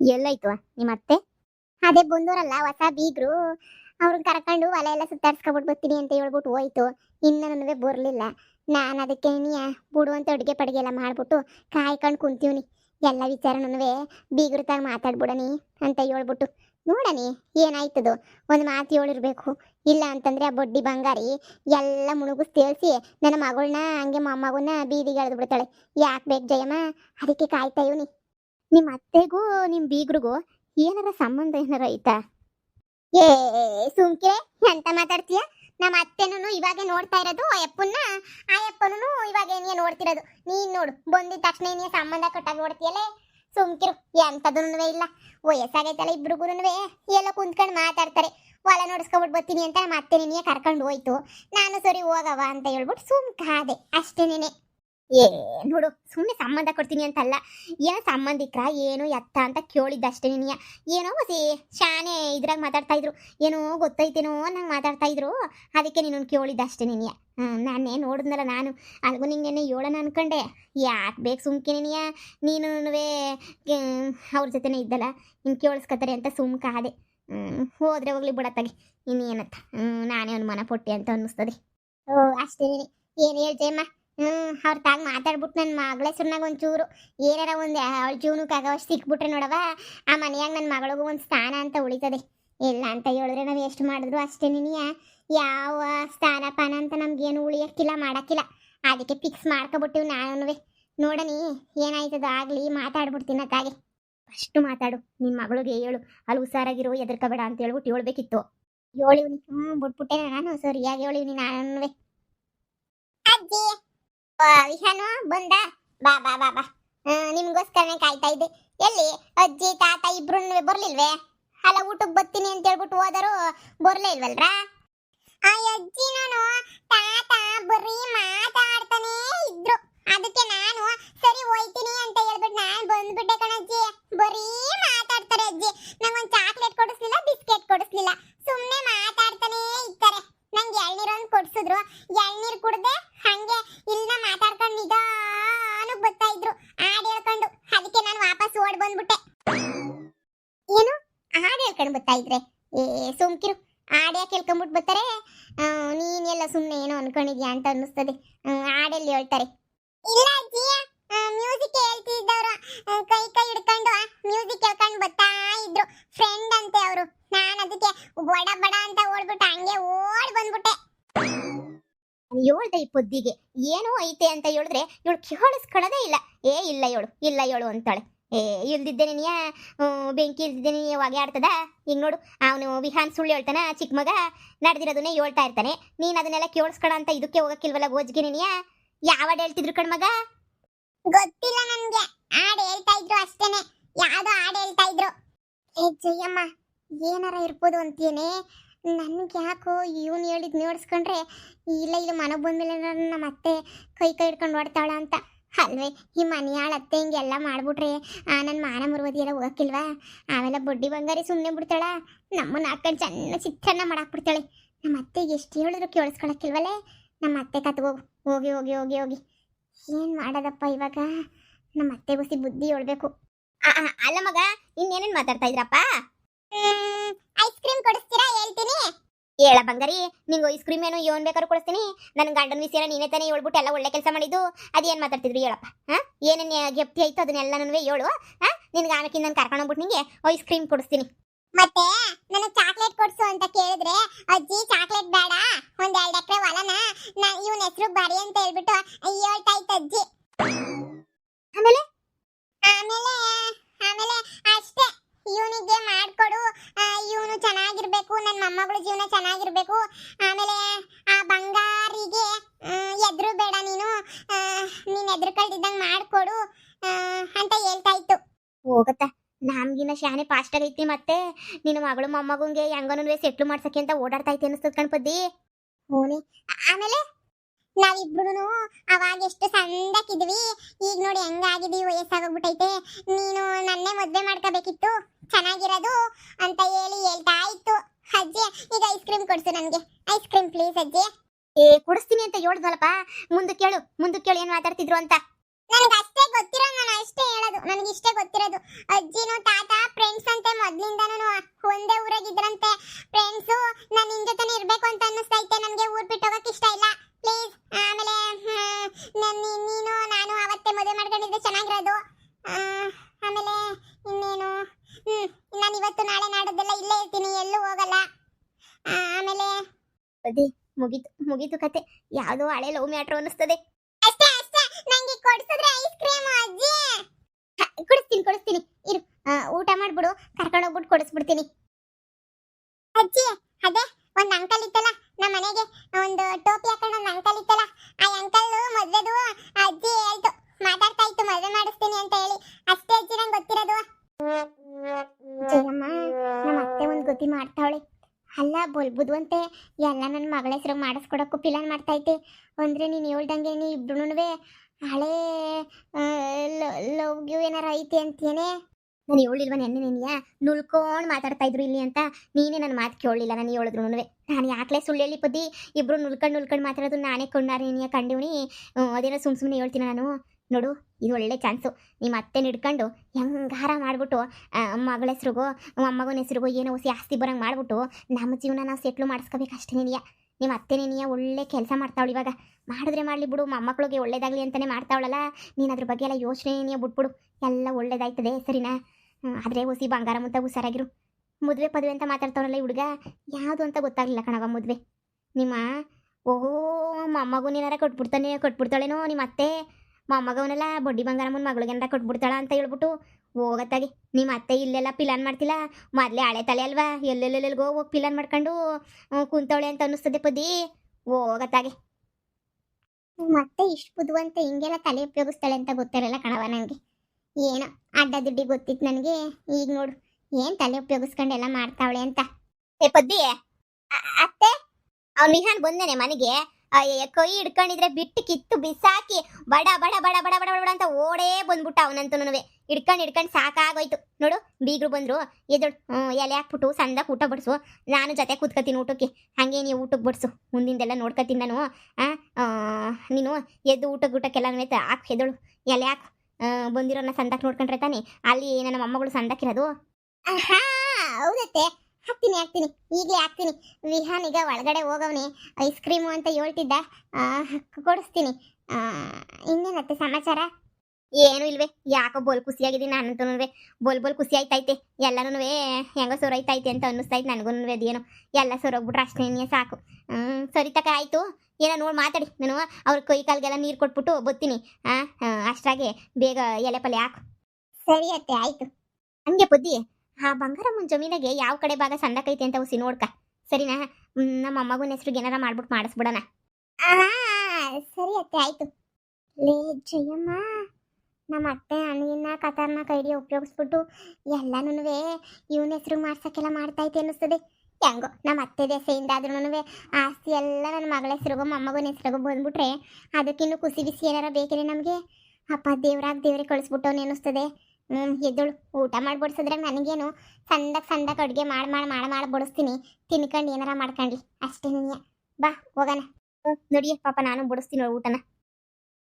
ಎಲ್ಲೈತು ನಿಮ್ಮ ಅತ್ತೆ? ಅದೇ ಬಂದೋರಲ್ಲ, ಹೊಸ ಬೀಗ್ರು. ಅವ್ರನ್ನ ಕರ್ಕೊಂಡು ಹೊಲ ಎಲ್ಲ ಸುತ್ತಾಡ್ಸ್ಕೊಬಿಟ್ಟು ಬರ್ತೀನಿ ಅಂತ ಹೇಳ್ಬಿಟ್ಟು ಹೋಯ್ತು. ಇನ್ನ ನನಗೆ ಬರಲಿಲ್ಲ. ನಾನು ಅದಕ್ಕೆ ನೀ ಬಿಡುವಂತ ಅಡುಗೆ ಪಡಿಗೆ ಎಲ್ಲ ಮಾಡಿಬಿಟ್ಟು ಕಾಯ್ಕೊಂಡು ಕುಂತೀವ್ನಿ. ಎಲ್ಲ ವಿಚಾರ ನನಗೆ ಬೀಗರು ತಾಗ ಮಾತಾಡ್ಬಿಡನಿ ಅಂತ ಹೇಳ್ಬಿಟ್ಟು. ನೋಡನಿ ಏನಾಯ್ತದು. ಒಂದು ಮಾತು ಹೇಳಿರ್ಬೇಕು. ಇಲ್ಲ ಅಂತಂದರೆ ಆ ಬಡ್ಡಿ ಬಂಗಾರಿ ಎಲ್ಲ ಮುಳುಗಿಸ್ ತೇಳ್ಸಿ ನನ್ನ ಮಗಳನ್ನ ಹಂಗೆ ಮೊಮ್ಮಗನ್ನ ಬೀದಿಗೆ ಎಳೆದು ಬಿಡ್ತಾಳೆ. ಯಾಕೆ ಬೇಕು ಜಯಮ್ಮ? ಅದಕ್ಕೆ ಕಾಯ್ತಾ ಇವ್ನಿ. ನಿಮ್ಮ ಅತ್ತೆಗೂ ನಿಮ್ಮ ಬೀಗ್ರಿಗೂ ಏನಾರ ಸಂಬಂಧ ಏನಾರ ಐತಾ? ಏ, ಸುಮ್ಕೆ ಎಂತ ಮಾತಾಡ್ತೀಯ? ನಮ್ಮ ಅತ್ತೆನೂ ಇವಾಗೆ ನೋಡ್ತಾ ಇರೋದು ಅಪ್ಪನ್ನ, ಆ ಅಪ್ಪನೂ ಇವಾಗ ಏನೇ ನೋಡ್ತಿರೋದು. ನೀನ್ ನೋಡು, ಬಂದಿದ ತಕ್ಷಣ ಏನೇ ಸಂಬಂಧ ಕಟ್ಟಾಗಿ ನೋಡ್ತೀಯಲ್ಲೇ? ಸುಮ್ಕಿರು ಎಂತದೂ ಇಲ್ಲ. ವಯಸ್ಸಾಗೈತಲ್ಲ ಇಬ್ರಿಗೂ ಎಲ್ಲ ಕುಂತ್ಕೊಂಡು ಮಾತಾಡ್ತಾರೆ. ಹೊಲ ನೋಡಿಸ್ಕೊಬಿಟ್ಟು ಬರ್ತೀನಿ ಅಂತ ನಮ್ಮ ಅತ್ತೆ ನಿನ್ನೆ ಕರ್ಕೊಂಡು ಹೋಯ್ತು. ನಾನು ಸರಿ ಹೋಗವ ಅಂತ ಹೇಳ್ಬಿಟ್ಟು ಸುಮ್ಕಾದೆ, ಅಷ್ಟೇನೇನೆ. ಏ ನೋಡು ಸುಮ್ಮನೆ ಸಂಬಂಧ ಕೊಡ್ತೀನಿ ಅಂತಲ್ಲ. ಏನೋ ಸಂಬಂಧಿಕ್ರ ಏನು ಎತ್ತ ಅಂತ ಕೇಳಿದ್ದಷ್ಟೇ ನಿನಗೆ. ಏನೋ ಹೊಸಿ ಶಾನೆ ಇದ್ರಾಗ ಮಾತಾಡ್ತಾ ಇದ್ರು. ಏನೋ ಗೊತ್ತೈತೇನೋ ನಂಗೆ ಮಾತಾಡ್ತಾ ಇದ್ರು. ಅದಕ್ಕೆ ನೀನು ಕೇಳಿದ್ದಷ್ಟೇ ನಿನಗೆ. ನಾನೇ ನೋಡಿದ್ನಲ್ಲ ನಾನು. ಅಲ್ಗೂ ನಿಂಗೆ ಹೇಳೋಣ ಅನ್ಕೊಂಡೆ. ಯಾಕೆ ಬೇಕು ಸುಮ್ಕೆ ನಿನ್ಯ ನೀನು ಅವ್ರ ಜೊತೆನೇ ಇದ್ದಲ್ಲ. ನಿನ್ನ ಕೇಳಿಸ್ಕೊತಾರೆ ಅಂತ ಸುಮ್ ಕಾದೆ. ಹ್ಮ್, ಹೋದ್ರೆ ಹೋಗ್ಲಿ ಬಿಡತ್ತಾಗಿ ಇನ್ನೇನತ್ತ ನಾನೇ ಒಂದು ಮನ ಪೊಟ್ಟೆ ಅಂತ ಅನ್ನಿಸ್ತದೆ. ಓ ಅಷ್ಟೇ ಏನು ಹೇಳ್ತೇಮ್ಮ ಹ್ಮ್, ಅವ್ರ ತಾಗ ಮಾತಾಡ್ಬಿಟ್ಟು ನನ್ನ ಮಗಳ ಹೆಸ್ರನಾಗ ಒಂಚೂರು ಏನಾರ ಒಂದು, ಅವಳ ಜೀವನಕ್ಕಾಗ ಅಷ್ಟು ಸಿಕ್ಬಿಟ್ರೆ ನೋಡವ ಆ ಮನೆಯಾಗ ನನ್ನ ಮಗಳಿಗೂ ಒಂದು ಸ್ಥಾನ ಅಂತ ಉಳಿತದೆ. ಇಲ್ಲ ಅಂತ ಹೇಳಿದ್ರೆ ನಾವು ಎಷ್ಟು ಮಾಡಿದ್ರು ಅಷ್ಟೇ ನಿನಿಯ. ಯಾವ ಸ್ಥಾನ ಪಾನ ಅಂತ ನಮ್ಗೇನು ಉಳಿಯಕ್ಕಿಲ್ಲ, ಮಾಡಕ್ಕಿಲ್ಲ. ಅದಕ್ಕೆ ಫಿಕ್ಸ್ ಮಾಡ್ಕೊಬಿಟ್ಟಿವಿ ನಾನು ನೋಡನಿ ಏನಾಯ್ತದ ಆಗಲಿ, ಮಾತಾಡ್ಬಿಡ್ತೀನಿ ಅತ್ತಾಗೆ ಫಸ್ಟ್ ಮಾತಾಡು ನಿನ್ನ ಮಗಳಿಗೆ ಹೇಳು, ಅಲ್ಲಿ ಹುಷಾರಾಗಿರು ಎದರ್ಕಬೇಡ ಅಂತ ಹೇಳ್ಬಿಟ್ಟು ಹೇಳ್ಬೇಕಿತ್ತು. ಹೇಳಿವ್ನಿ ಹ್ಞೂ ಬಿಟ್ಬಿಟ್ಟೆ ನಾನು, ಸರಿಯಾಗಿ ಹೇಳಿವ್ನಿ ನಾನು ಅಜ್ಜಿ! ವಿಹಾನು ಬಂದ. ಬಾ ಬಾ ಬಾ ಬಾ. ನಿಮ್ಗೋಸ್ಕರನೇ ಕಾಯ್ತಾ ಇದ್ದೆ. ಎಲ್ಲಿ? ಅಜ್ಜಿ, ತಾತ, ಇಬ್ರು ಬರ್ಲಿಲ್ವೇ? ಅಲ್ಲ, ಊಟಕ್ಕೆ ಬರ್ತೀನಿ ಅಂತ ಹೇಳ್ಬಿಟ್ಟು ಹೋದರು ಬರ್ಲೇ ಇಲ್ವಲ್ರಾ ಆ ಅಜ್ಜಿ ನಾನು ತಾತ ಬರೀ ಮಾತಾಡ್ತಾನೇ ಇದ್ರು ಅದಕ್ಕೆ ನಾನು ಸರಿ ಹೋಯ್ತೀನಿ ಅಂತ ಹೇಳ್ಬಿಟ್ಟು ನಾನು ಬಂದ್ಬಿಟ್ಟೆ ಕಣಜ್ಜಿ ಬರೀ ಮಾತಾಡ್ತಾರೆ ಅಜ್ಜಿ ನಂಗೊಂದು ಚಾಕ್ಲೇಟ್ ಕೊಡಿಸ್ಲಿಲ್ಲ ಬಿಸ್ಕೆಟ್ ಕೊಡಿಸ್ಲಿಲ್ಲ ಸುಮ್ಮನೆ ಮಾತಾಡ್ತಾನೇ ಇರ್ತಾರೆ ನಂಗೆ ಎಳ್ನೀರೊಂದು ಎಳ್ನೀರ್ ಕುಡ್ದೆ ಹಂಗೆ ಇಲ್ಲ ಮಾತಾಡ್ಕೊಂಡು ನಿಧಾನಕ್ಕೆ ಬರ್ತಾ ಇದ್ರು. ಹಾಡು ಹೇಳ್ಕೊಂಡು ಅದಕ್ಕೆ ನಾನು ವಾಪಸ್ ಓಡ್ ಬಂದ್ಬಿಟ್ಟೆ. ಏನು? ಹಾಡ್ ಹೇಳ್ಕೊಂಡು ಬರ್ತಾ ಇದ್ರೆ. ಏ, ಸುಮ್ಕಿರು. ಹಾಡು ಯಾಕೆ ಹೇಳ್ಕೊಂಡ್ಬಿಟ್ಟು ಬರ್ತಾರೆ? ನೀನೆಲ್ಲ ಸುಮ್ಮನೆ ಏನೋ ಅನ್ಕೊಂಡಿದ್ಯಾ ಅಂತ ಅನ್ನಿಸ್ತದೆ. ಹಾಡೆಲ್ಲಿ ಹೇಳ್ತಾರೆ. ಇಲ್ಲ ಅಜ್ಜಿ ಮ್ಯೂಸಿಕ್ ಹೇಳ್ತಿದ್ದವ್ರು. ಕೈ ಕೈ ಹಿಡ್ಕೊಂಡು ಮ್ಯೂಸಿಕ್ ಹೇಳ್ಕೊಂಡು ಬರ್ತಾ ಇದ್ರು. ಫ್ರೆಂಡ್ ಅಂತೆ ಅವರು. ನಾನು ಅದಕ್ಕೆ ಬಡ ಬಡ ಅಂತ ಓಡ್ಬಿಟ್ಟು ಹಂಗೆ ಓಡ್ ಬಂದ್ಬಿಟ್ಟೆ. ಹೇಳ್ದೆ ಈ ಬುದ್ಧಿಗೆ ಏನೋ ಐತೆ ಅಂತ ಹೇಳಿದ್ರೆ ಇವಳು ಕೇಳಿಸ್ಕೊಳ್ಳೋದೇ ಇಲ್ಲ. ಏ, ಇಲ್ಲ ಇವಳು ಇಲ್ಲ ಇವಳು ಅಂತಾಳೆ. ಏ ಇಲ್ದಿದ್ದೆ ನೀನಿಯ ಬೆಂಕಿ ಇಲ್ದಿದ್ದೆ ನೀ ಹೊಗೆ ಆಡ್ತದ? ಈಗ ನೋಡು, ಅವನು ವಿಹಾನ್ ಸುಳ್ಳು ಹೇಳ್ತಾನ, ಚಿಕ್ಕ ಮಗ. ನಡೆದಿರೋದನ್ನೇ ಹೇಳ್ತಾ ಇರ್ತಾನೆ. ನೀನು ಅದನ್ನೆಲ್ಲ ಕೇಳಿಸ್ಕೊಳ ಅಂತ ಇದಕ್ಕೆ ಹೋಗಕ್ಕಿಲ್ವಲ್ಲ ಗೋಜ್ಗೆ ನೀನಿಯ ಯಾವಾಗ ಹೇಳ್ತಿದ್ರು ಕಣ್ಮಗ ಗೊತ್ತಿಲ್ಲ ನನಗೆ. ಹಾಡು ಹೇಳ್ತಾ ಇದ್ರು ಅಷ್ಟೇನೆ. ಯಾವ್ದೋ ಹಾಡು ಹೇಳ್ತಾ ಇದ್ರು. ಏ, ಜಯಮ್ಮ, ಏನಾರ ಇರ್ಬೋದು ಅಂತೀನೆ ನನ್ಗೆ ಯಾಕೋ ಇವನು ಹೇಳಿದ್ ನೋಡಿಸ್ಕೊಂಡ್ರೆ ಇಲ್ಲ ಇಲ್ಲ ಮನೆಗೆ ಬಂದ್ಮೇಲೆ ನಮ್ಮ ಅತ್ತೆ ಕೈ ಕೈ ಹಿಡ್ಕೊಂಡು ಓಡ್ತಾಳ ಅಂತ. ಅಲ್ವೇ, ಈ ಮನೆಯಾಳ ಅತ್ತೆ ಹಿಂಗೆಲ್ಲ ಮಾಡ್ಬಿಟ್ರೆ ನನ್ನ ಮಾನ ಮುರುವದಿ ಎಲ್ಲ ಹೋಗಕ್ಕಿಲ್ವಾ? ಆಮೇಲೆ ಬೊಡ್ಡಿ ಬಂಗಾರಿ ಸುಮ್ಮನೆ ಬಿಡ್ತಾಳ. ನಮ್ಮನ್ನ ಹಾಕೊಂಡು ಚೆನ್ನ ಚಿತ್ರಾನ್ನ ಮಾಡಾಕ್ಬಿಡ್ತಾಳೆ. ನಮ್ಮ ಅತ್ತೆಗೆ ಎಷ್ಟು ಹೇಳಿದ್ರು ಕೇಳಿಸ್ಕೊಳಕ್ಕಿಲ್ವಲ್ಲೇ ನಮ್ಮ ಅತ್ತೆ ಕತ್ಗೋಗು ಹೋಗಿ ಹೋಗಿ ಹೋಗಿ ಹೋಗಿ ಏನು ಮಾಡೋದಪ್ಪ ಇವಾಗ? ನಮ್ಮ ಅತ್ತೆ ಬಸಿ ಬುದ್ಧಿ ಹೇಳ್ಬೇಕು ಅಲ್ಲ ಮಗ, ಇನ್ನೇನೇನು ಮಾತಾಡ್ತಾ ಇದ್ರಪ್ಪ? ಐಸ್ ಕ್ರೀಮ್ ಕೊಡಿಸ್ತೀರಾ ಹೇಳ್ತೀನಿ. ಹೇಳ ಬಂಗಾರಿ ನಿಂಗೆ ಐಸ್ ಕ್ರೀಮ್ ಏನು ಏನ್ ಬೇಕಾದ್ರೂ ಕೊಡಿಸ್ತೀನಿ. ನನ್ನ ಗಂಡನ ವಿಷಯ ನೀನೇ ತಾನೇ ಹೇಳ್ಬಿಟ್ಟು ಎಲ್ಲ ಒಳ್ಳೆ ಕೆಲಸ ಮಾಡಿದ್ದು. ಅದೇನು ಮಾತಾಡ್ತಿದ್ರಿ ಹೇಳಪ್ಪ ಹಾ? ಏನೇನು ಗೆಪ್ತಿ ಆಯ್ತು ಅದನ್ನೆಲ್ಲನೂ ಹೇಳು ಹಾ? ನಿನ್ಗೆ ಆಮೇಲೆ ನಾನು ಕರ್ಕೊಂಡೋಗ್ಬಿಟ್ಟು ನಿಂಗೆ ಐಸ್ ಕ್ರೀಮ್ ಕೊಡಿಸ್ತೀನಿ. ಮತ್ತೆ ನನಗೆ ಚಾಕ್ಲೇಟ್ ಕೊಡ್ಸು ಅಂತ ಕೇಳಿದ್ರೆ ಅಜ್ಜಿ ಚಾಕ್ಲೇಟ್ ಬೇಡ ಒಂದ್ ಎರಡು ಎಕರೆ ಹೊಲನ ಇವನ ಹೆಸರು ಬರಿ ಅಂತ ಹೇಳ್ಬಿಟ್ಟು ಹೇಳ್ತಾ ಇತ್ತು ಅಜ್ಜಿ. ಆಮೇಲೆ? ಆಮೇಲೆ ಆಮೇಲೆ ಅಷ್ಟೇ. ಇವನಿಗೆ ಮಾಡ್ಕೊಡು. ಇವನು ಚೆನ್ನಾಗಿರ್ಬೇಕು ನನ್ನ ಮೊಮ್ಮಗಳ ಜೀವನ ಚೆನ್ನಾಗಿರ್ಬೇಕು. ಆಮೇಲೆ ಆ ಬಂಗಾರಿಗೆ ಎದ್ರು ಬೇಡ ನೀನು. ನೀನು ಎದುರು ಕಳ್ದಿದ್ದಂಗೆ ಮಾಡ್ಕೊಡು ಅಂತ ಹೇಳ್ತಾ ಇತ್ತು. ಹೋಗತ್ತ. ನಮ್ಗಿನ್ನ ಶಾನೆ ಫಾಸ್ಟ್ ಐತಿ ಮತ್ತೆ. ನಿನ್ನ ಮಗಳು ಮೊಮ್ಮಗಂಗೆ ಹೆಂಗನೂ ಸೆಟ್ಲ್ ಮಾಡ್ಸಕ್ಕೆ ಅಂತ ಓಡಾಡ್ತಾ ಐತಿ ಅನಿಸ್ತದ ಕಣ್ಪದ್ದಿ. ಹ್ಞೂ ಆಮೇಲೆ? ನಾವಿಬ್ರು ಅವಾಗ ಎಷ್ಟು ಸಣ್ಣಕ್ಕಿದ್ವಿ ಈಗ ನೋಡಿ ಹೆಂಗಾಗಿದ್ವಿ ವಯಸ್ಸಾಗೋಗ್ಬಿಟ್ಟೈತೆ ನೀನು ನನ್ನೇ ಮದ್ವೆ ಮಾಡ್ಕೋಬೇಕಿತ್ತು. ಚೆನ್ನಾಗಿರೋದು ಅಂತ ಹೇಳಿ ಹೇಳ್ತಾ ಇತ್ತು. ಅಜ್ಜಿ ಈಗ ಐಸ್ ಕ್ರೀಮ್ ಕೊಡ್ಸು ನನಗೆ. ಐಸ್ ಕ್ರೀಮ್ ಪ್ಲೀಸ್ ಅಜ್ಜಿ. ಏ ಕೊಡಿಸ್ತೀನಿ ಅಂತ ಹೇಳ್ದಲ್ಲಪ್ಪ ಮುಂದೆ ಕೇಳು ಮುಂದೆ ಕೇಳು ಏನು ಮಾತಾಡ್ತಿದ್ರು ಅಂತ. ನನಗೆ ಅಷ್ಟೇ ಗೊತ್ತಿರೋ ನಾನು ಅಷ್ಟೇ ಹೇಳೋದು. ನನಗೆ ಇಷ್ಟೇ ಗೊತ್ತಿರೋದು. ಅಜ್ಜಿನೂ ತಾತ ಫ್ರೆಂಡ್ಸ್ ಅಂತೆ ಮೊದಲಿಂದನೂ ಒಂದೇ ಊರಾಗಿದ್ರಂತೆ ಫ್ರೆಂಡ್ಸು ನಾನು ನಿನ್ನ ಜೊತೆನೇ ಇರಬೇಕು ಅಂತ ಅನ್ನಿಸ್ತೈತೆ ನನಗೆ ಊರ್ ಬಿಟ್ಟು ಹೋಗಕ್ ಇಷ್ಟ ಇಲ್ಲ ಪ್ಲೀಸ್ ಆಮೇಲೆ ಹ್ಮ್, ನನ್- ನೀ- ನೀನು ನಾನು ಅವತ್ತೇ ಮದುವೆ ಮಾಡ್ಕೊಂಡಿದ್ರೆ ಚೆನ್ನಾಗಿರೋದು ಆ, ಆಮೇಲೆ ಇನ್ನೇನು ಹ್ಮ್ ನಾನು ಇವತ್ತು ನಾಳೆ ನಾಡದ್ದೆಲ್ಲ ಇಲ್ಲೇ ಇರ್ತೀನಿ ಎಲ್ಲೂ ಹೋಗಲ್ಲ ಆ, ಆಮೇಲೆ ಅದೇ ಮುಗೀತು ಕತೆ ಯಾವುದೋ ಹಳೆ ಲವ್ ಮ್ಯಾಟ್ರ್ ಅನ್ನಿಸ್ತದೆ. ಐಸ್ ಕ್ರೀಮ್ ಅಜ್ಜಿ. ಕೊಡಿಸ್ತೀನಿ ಕೊಡಿಸ್ತೀನಿ. ಇರು. ಊಟ ಮಾಡ್ಬಿಡು. ಕರ್ಕೊಂಡು ಹೋಗ್ಬಿಟ್ಟು ಕೊಡಿಸ್ಬಿಡ್ತೀನಿ. ಅಜ್ಜಿ, ಅದೇ, ಒಂದ್ ಅಂಕಲ್ ಇತ್ತಲ್ಲ ನಮ್ಮ ಮನೆಗೆ ಒಂದು ಟೋಪಿ ಹಾಕೊಂಡು ಒಂದು ಅಂಕಲ್ ಇತ್ತಲ್ಲ, ಆ ಅಂಕಲ್ ಬೊಲ್ಬುದ್ವಂತೆ ಎಲ್ಲ ನನ್ನ ಮಗಳ ಹೆಸರು ಮಾಡಿಸ್ಕೊಡಕ್ಕೂ ಮಾಡ್ತಾ ಮಾಡ್ತೈತೆ. ಅಂದರೆ ನೀನು ಹೇಳ್ದಂಗೆ ನೀ ಇಬ್ರು ಹಳೇ ಲವ್ ಗಿವ್ ಏನಾರ ಐತಿ ಅಂತೇನೆ ನಾನು ಹೇಳಿಲ್ವ ನೆನ್ನೆ ನಿನ್ಯ ನುಲ್ಕೊಂಡು ಮಾತಾಡ್ತಾ ಇದ್ರು ಇಲ್ಲಿ ಅಂತ. ನೀನೇ ನನ್ನ ಮಾತು ಕೇಳಲಿಲ್ಲ ನಾನು ಹೇಳಿದ್ರು ನಾನು ಯಾಕಲೇ ಸುಳ್ಳು ಹೇಳಿ ಪದ್ದಿ ಇಬ್ರು ನುಲ್ಕೊಂಡು ನುಲ್ಕೊಂಡು ಮಾತಾಡೋದು ನಾನೇ ಕೊಂಡಾರ ನಿನ್ನ ಕಂಡಿವ್ನಿ? ಅದೇನೋ ಸುಮ್ಮ ಸುಮ್ಮನೆ ಹೇಳ್ತೀನಿ ನಾನು. ನೋಡು, ಇದು ಒಳ್ಳೆ ಚಾನ್ಸು ನಿಮ್ಮ ಅತ್ತೆನ ಹಿಡ್ಕೊಂಡು ಹೆಂಗಾರ ಮಾಡಿಬಿಟ್ಟು ಮಗಳ ಹೆಸ್ರಿಗೋ ಮೊಮ್ಮಗನ ಹೆಸ್ರಿಗೋ ಏನೋ ಹೊಸಿ ಆಸ್ತಿ ಬರೋಂಗೆ ಮಾಡಿಬಿಟ್ಟು ನಮ್ಮ ಜೀವನ ನಾವು ಸೆಟ್ಲು ಮಾಡಿಸ್ಕೋಬೇಕು ಅಷ್ಟೇ ನೀನಿಯ. ನಿಮ್ಮ ಅತ್ತೆ ನೀನಿಯ ಒಳ್ಳೆ ಕೆಲಸ ಮಾಡ್ತಾವಳು ಇವಾಗ. ಮಾಡಿದ್ರೆ ಮಾಡಲಿ ಬಿಡು, ಮೊಮ್ಮಕ್ಳಿಗೆ ಒಳ್ಳೇದಾಗಲಿ ಅಂತಲೇ ಮಾಡ್ತಾವಳಲ್ಲ. ನೀನು ಅದ್ರ ಬಗ್ಗೆ ಎಲ್ಲ ಯೋಚನೆ ನಿನಿಯ ಬಿಟ್ಬಿಡು. ಎಲ್ಲ ಒಳ್ಳೇದಾಯ್ತದೆ, ಸರಿನಾ? ಆದರೆ ಹೊಸಿ ಬಂಗಾರ ಮುಂತ ಹುಷಾರಾಗಿರು. ಮದುವೆ ಪದುವೆ ಅಂತ ಮಾತಾಡ್ತಾವಳಲ್ಲ ಹುಡುಗ? ಯಾವುದು ಅಂತ ಗೊತ್ತಾಗಲಿಲ್ಲ ಕಣವ ಮದುವೆ. ನಿಮ್ಮ ಓಹೋ ಮೊಮ್ಮಗು ನೀನಾರ ಕೊಟ್ಬಿಡ್ತಾನೆ, ಕೊಟ್ಬಿಡ್ತಾಳೇನೋ ನಿಮ್ಮ ಅತ್ತೆ? ಮೊಮ್ಮಗವನೆಲ್ಲ ಬಡ್ಡಿ ಬಂಗಾರಮ್ಮನ ಮಗಳಿಗೆಂದ ಕೊಟ್ಬಿಡ್ತಾಳ ಅಂತ ಹೇಳ್ಬಿಟ್ಟು ಹೋಗತ್ತಾಗಿ ನಿಮ್ಮ ಅತ್ತೆ ಇಲ್ಲೆಲ್ಲ ಪಿಲಾನ್ ಮಾಡ್ತಿಲ್ಲ? ಮೊದಲೇ ಹಳೆ ತಲೆ ಅಲ್ವಾ? ಎಲ್ಲೆಲ್ಲೆಲ್ಲಿಗೋ ಹೋಗಿ ಪಿಲಾನ್ ಮಾಡ್ಕೊಂಡು ಕುಂತವಳೆ ಅಂತ ಅನ್ನಿಸ್ತದೆ ಪದಿ ಹೋಗತ್ತಾಗೆ ಮತ್ತೆ ಇಷ್ಟು ಅಂತ ಹಿಂಗೆಲ್ಲ ತಲೆ ಉಪಯೋಗಿಸ್ತಾಳೆ ಅಂತ ಗೊತ್ತಿರಲ್ಲ ಕಣವ ನನಗೆ ಏನೋ ಅಡ್ಡ ದುಡ್ಡಿ ಗೊತ್ತಿತ್ತು ನನಗೆ. ಈಗ ನೋಡು ಏನು ತಲೆ ಉಪಯೋಗಿಸ್ಕೊಂಡೆಲ್ಲ ಮಾಡ್ತಾವಳೆ ಅಂತ. ಏ ಪದ್ದಿ ಅತ್ತೆ ಅವ್ನು ನಿಹಾನ್ ಬಂದೇನೆ ಮನೆಗೆ. ಅಯ್ಯಯ್ಯ, ಕೈ ಹಿಡ್ಕೊಂಡಿದ್ರೆ ಬಿಟ್ಟು ಕಿತ್ತು ಬಿಸಾಕಿ ಬಡ ಬಡ ಬಡ ಬಡ ಬಡ ಬಡ ಅಂತ ಓಡೇ ಬಂದ್ಬಿಟ್ಟ ಅವನಂತೂ ಹಿಡ್ಕೊಂಡು ಹಿಡ್ಕೊಂಡು ಸಾಕಾಗೋಯ್ತು. ನೋಡು ಬೀಗರು ಬಂದರು. ಎದಳು ಎಲೆ ಹಾಕ್ಬಿಟ್ಟು ಸಣ್ಣದಾಗ ಊಟ ಬಡಿಸು. ನಾನು ಜೊತೆ ಕೂತ್ಕೊತೀನಿ ಊಟಕ್ಕೆ. ಹಾಗೆ ನೀವು ಊಟಕ್ಕೆ ಬಡಿಸು. ಮುಂದಿಂದೆಲ್ಲ ನೋಡ್ಕೊತೀನಿ ನಾನು. ನೀನು ಎದ್ದು ಊಟಕ್ಕೆ ಊಟಕ್ಕೆಲ್ಲ ಹಾಕು ಎದಳು ಎಲೆ ಹಾಕು. ಬಂದಿರೋನ ಸಂದಕ್ಕೆ ನೋಡ್ಕೊಂಡ್ರೆ ತಾನೆ. ಅಲ್ಲಿ ನನ್ನ ಮೊಮ್ಮಗಳು ಸಂದಕ್ಕಿರೋದು ಹೌದತ್ತೆ. ಹಾಕ್ತೀನಿ ಹಾಕ್ತೀನಿ. ಈಗಲೇ ಹಾಕ್ತೀನಿ. ವಿಹಾನ್ ಈಗ ಒಳಗಡೆ ಹೋಗವನೆ. ಐಸ್ ಕ್ರೀಮು ಅಂತ ಹೇಳ್ತಿದ್ದ. ಆ, ಕೊಡಿಸ್ತೀನಿ. ಆ, ಇನ್ನೇನತ್ತೆ ಸಮಾಚಾರ? ಏನು ಇಲ್ವೇ. ಯಾಕೋ ಬೋಲ್ ಖುಷಿಯಾಗಿದ್ದೀನಿ ನಾನಂತೂ ಬೋಲ್ ಬೋಲ್ ಖುಷಿ ಆಯ್ತೈತೆ ಎಲ್ಲನೂ ಹೆಂಗೋ ಸೊರೈತೈತೆ ಅಂತ ಅನ್ನಿಸ್ತೈತೆ ನನಗೂ ಅದೇನು. ಎಲ್ಲ ಸೊರೋಗ್ಬಿಟ್ರೆ ಅಷ್ಟೇನೇ ಸಾಕು. ಹ್ಮ್ ಸರಿ ತಕ ಆಯಿತು. ಏನೋ ನೋಡಿ ಮಾತಾಡಿ. ನಾನು ಅವ್ರ ಕೈ ಕಾಲ್ಗೆಲ್ಲ ನೀರು ಕೊಟ್ಬಿಟ್ಟು ಬತ್ತೀನಿ. ಆ ಅಷ್ಟಾಗೆ ಅಷ್ಟ್ರಾಗೆ ಬೇಗ ಎಲೆ ಪಲ್ಯ ಹಾಕು. ಸರಿ ಅತ್ತೆ ಆಯ್ತು. ಹಂಗೆ ಬುದ್ಧಿ ಆ ಬಂಗಾರಮ್ಮನ ಜಮೀನಿಗೆ ಯಾವ ಕಡೆ ಭಾಗ ಸಂದಕೈತೆ ಅಂತ ಉಸಿ ನೋಡ್ಕ. ಸರಿನಾ? ನಮ್ಮ ಅಮ್ಮಗನ ಹೆಸ್ರಿಗೆ ಏನಾರ ಮಾಡ್ಬಿಟ್ಟು ಮಾಡಿಸ್ಬಿಡೋಣ. ಸರಿ ಅತ್ತೆ, ಆಯ್ತು. ಲೇ, ಜಯಮ್ಮ. ನಮ್ಮ ಅತ್ತೆ ಅಣ್ಣ ಕತಾರ್ನ ಕೈಡಿ ಉಪಯೋಗಿಸ್ಬಿಟ್ಟು ಎಲ್ಲನೂ ಇವನ ಹೆಸ್ರು ಮಾಡ್ತಾ ಮಾಡ್ತೈತೆ ಅನ್ನಿಸ್ತದೆ. ಹೆಂಗೋ, ನಮ್ಮ ಅತ್ತೆ ದೆಸೆಯಿಂದ ಆದ್ರೂ ಆಸ್ತಿ ಎಲ್ಲ ನನ್ನ ಮಗಳ ಹೆಸ್ರಿಗೋ, ಮೊಮ್ಮಗನ ಹೆಸ್ರಿಗೋ ಬಂದ್ಬಿಟ್ರೆ ಅದಕ್ಕಿನ್ನು ಕುಸಿ ಬಿಸಿ ಏನಾರ ಬೇಕಿದೆ ನಮಗೆ. ಅಪ್ಪ ದೇವ್ರಾಗ ದೇವ್ರಿಗೆ ಕಳಿಸ್ಬಿಟ್ಟವನು ಅನ್ನಿಸ್ತದೆ. ಹ್ಞೂ ಎದ್ದಳು. ಊಟ ಮಾಡಿ ಬಡಿಸಿದ್ರೆ ನನಗೇನು ಸಂದಕ್ಕೆ ಸಂದಕ್ಕೆ ಅಡುಗೆ ಮಾಡಿ ಮಾಡಿ ಮಾಡಿ ಮಾಡಿ ಬಡಿಸ್ತೀನಿ. ತಿನ್ಕೊಂಡು ಏನಾರ ಮಾಡ್ಕೊಂಡ್ಲಿ. ಅಷ್ಟೇ ನೀ ಬಾ, ಹೋಗೋಣ. ನೋಡಿ ಪಾಪ ನಾನು ಬಡಿಸ್ತೀನಿ ಊಟನ.